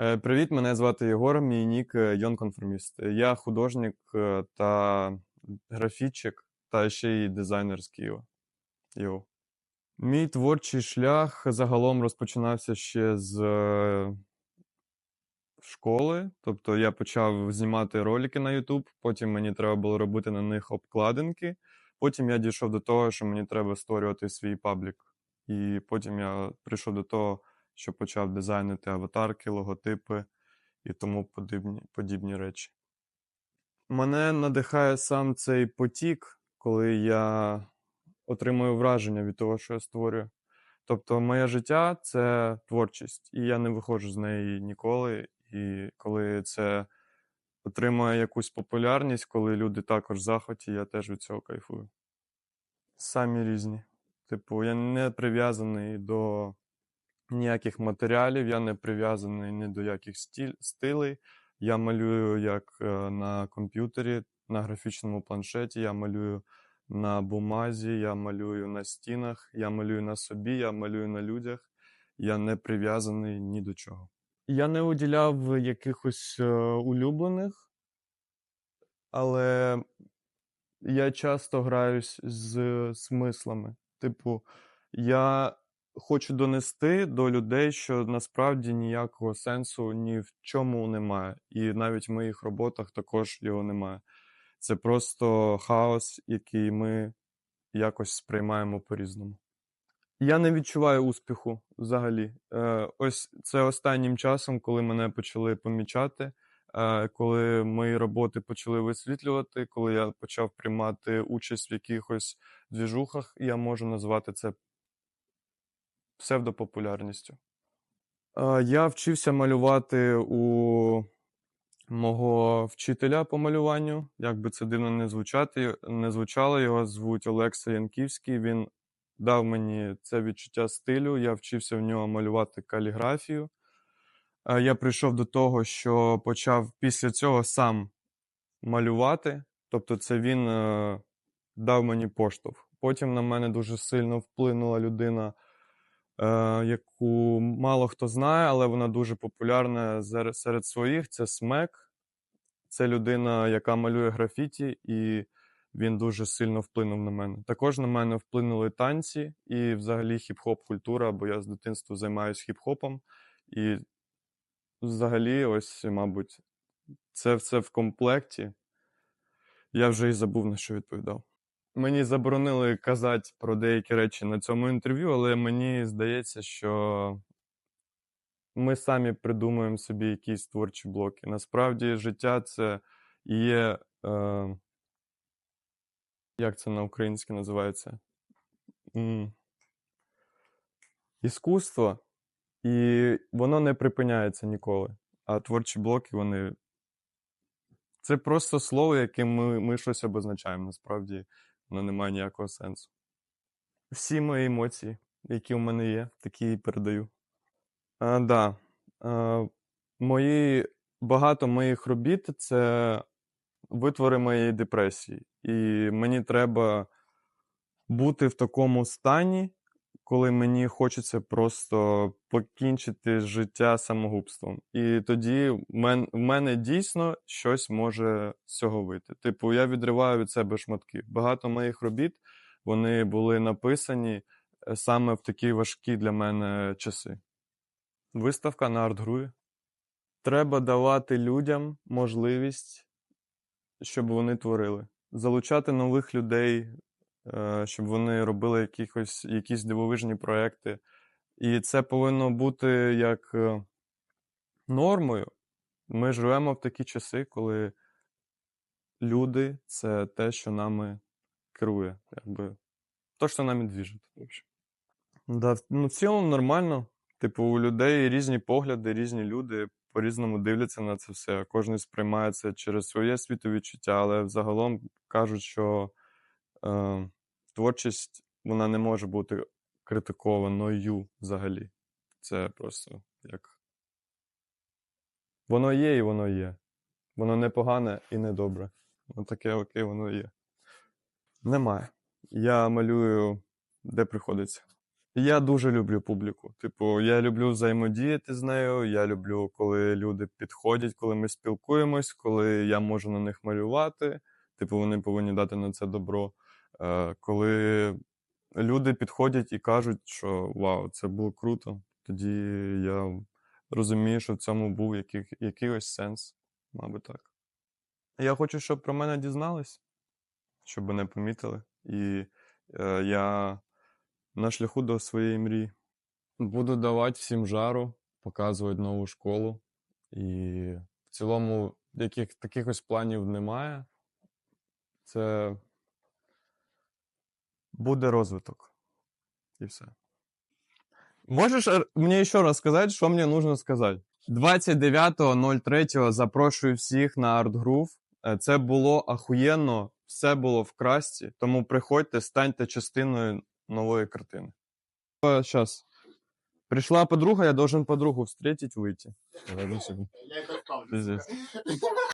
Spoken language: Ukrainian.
Е, Привіт, мене звати Єгор, мій нік е, Йонконформіст. Я художник е, та графічик, та ще й дизайнер з Києва. Йоу. Мій творчий шлях загалом розпочинався ще з е, школи. Тобто я почав знімати ролики на YouTube, потім мені треба було робити на них обкладинки. Потім я дійшов до того, що мені треба створювати свій паблік. І потім я прийшов до того, що почав дизайнити аватарки, логотипи і тому подібні, подібні речі. Мене надихає сам цей потік, коли я отримую враження від того, що я створюю. Тобто, моє життя це творчість, і я не виходжу з неї ніколи. І коли це отримує якусь популярність, коли люди також в захваті, я теж від цього кайфую. Самі різні. Типу, я не прив'язаний до ніяких матеріалів, я не прив'язаний ні до яких стіль, стилей. Я малюю як е, на комп'ютері, на графічному планшеті, я малюю на бумазі, я малюю на стінах, я малюю на собі, я малюю на людях. Я не прив'язаний ні до чого. Я не уділяв якихось е, улюблених, але я часто граюсь з смислами. Типу, я хочу донести до людей, що насправді ніякого сенсу ні в чому немає. І навіть в моїх роботах також його немає. Це просто хаос, який ми якось сприймаємо по-різному. Я не відчуваю успіху взагалі. Е, ось це останнім часом, коли мене почали помічати, е, коли мої роботи почали висвітлювати, коли я почав приймати участь в якихось двіжухах, я можу назвати це псевдопопулярністю. Я вчився малювати у мого вчителя по малюванню. Як би це дивно не звучати, не звучало, його звуть Олекса Янківський. Він дав мені це відчуття стилю. Я вчився в нього малювати каліграфію. Я прийшов до того, що почав після цього сам малювати. Тобто, це він е, дав мені поштовх. Потім на мене дуже сильно вплинула людина, яку мало хто знає, але вона дуже популярна серед своїх. Це Смек. Це людина, яка малює графіті, і він дуже сильно вплинув на мене. Також на мене вплинули танці і взагалі хіп-хоп культура, бо я з дитинства займаюся хіп-хопом. І взагалі, ось, мабуть, це все в комплекті. Я вже і забув, на що відповідав. Мені заборонили казати про деякі речі на цьому інтерв'ю, але мені здається, що ми самі придумуємо собі якісь творчі блоки. Насправді, життя це є. Е, як це на українське називається? М, Іскусство, і воно не припиняється ніколи. А творчі блоки, вони. Це просто слово, яким ми, ми щось обозначаємо. Насправді воно не має ніякого сенсу. Всі мої емоції, які у мене є, такі і передаю. А, да. А, мої, багато моїх робіт це витвори моєї депресії. І мені треба бути в такому стані, коли мені хочеться просто покінчити життя самогубством. І тоді в мен- мене дійсно щось може з цього вийти. Типу, я відриваю від себе шматки. Багато моїх робіт вони були написані е, саме в такі важкі для мене часи. Виставка на артгруї. Треба давати людям можливість, щоб вони творили, залучати нових людей, щоб вони робили якихось, якісь дивовижні проекти. І це повинно бути як е, нормою. Ми живемо в такі часи, коли люди це те, що нами керує, якби то, що нами двіжить. Да, ну, в цілому нормально. Типу, у людей різні погляди, різні люди по-різному дивляться на це все. Кожен сприймає це через своє світовідчуття, але взагалом кажуть, що е, творчість вона не може бути критикованою взагалі. Це просто як. Воно є і воно є. Воно не погане і не добре. Ну, таке окей, воно є. Немає. Я малюю, де приходиться. Я дуже люблю публіку. Типу, я люблю взаємодіяти з нею. Я люблю, коли люди підходять, коли ми спілкуємось, коли я можу на них малювати. Типу, вони повинні дати на це добро. Е, коли люди підходять і кажуть, що вау, це було круто, тоді я розумію, що в цьому був який, якийсь сенс, мабуть, так. Я хочу, щоб про мене дізнались, щоб мене помітили. І е, я на шляху до своєї мрії. Буду давати всім жару, показувати нову школу. І в цілому яких, таких ось планів немає. Це буде розвиток. І все. Можеш мені ще раз сказати, що мені потрібно сказати? 29.03 запрошую всіх на Art Groove. Е, Це було ахуєнно, все було в красті, тому приходьте, станьте частиною нової картини. Сейчас. Пришла подруга, я должен подругу встретить, секунду. Я.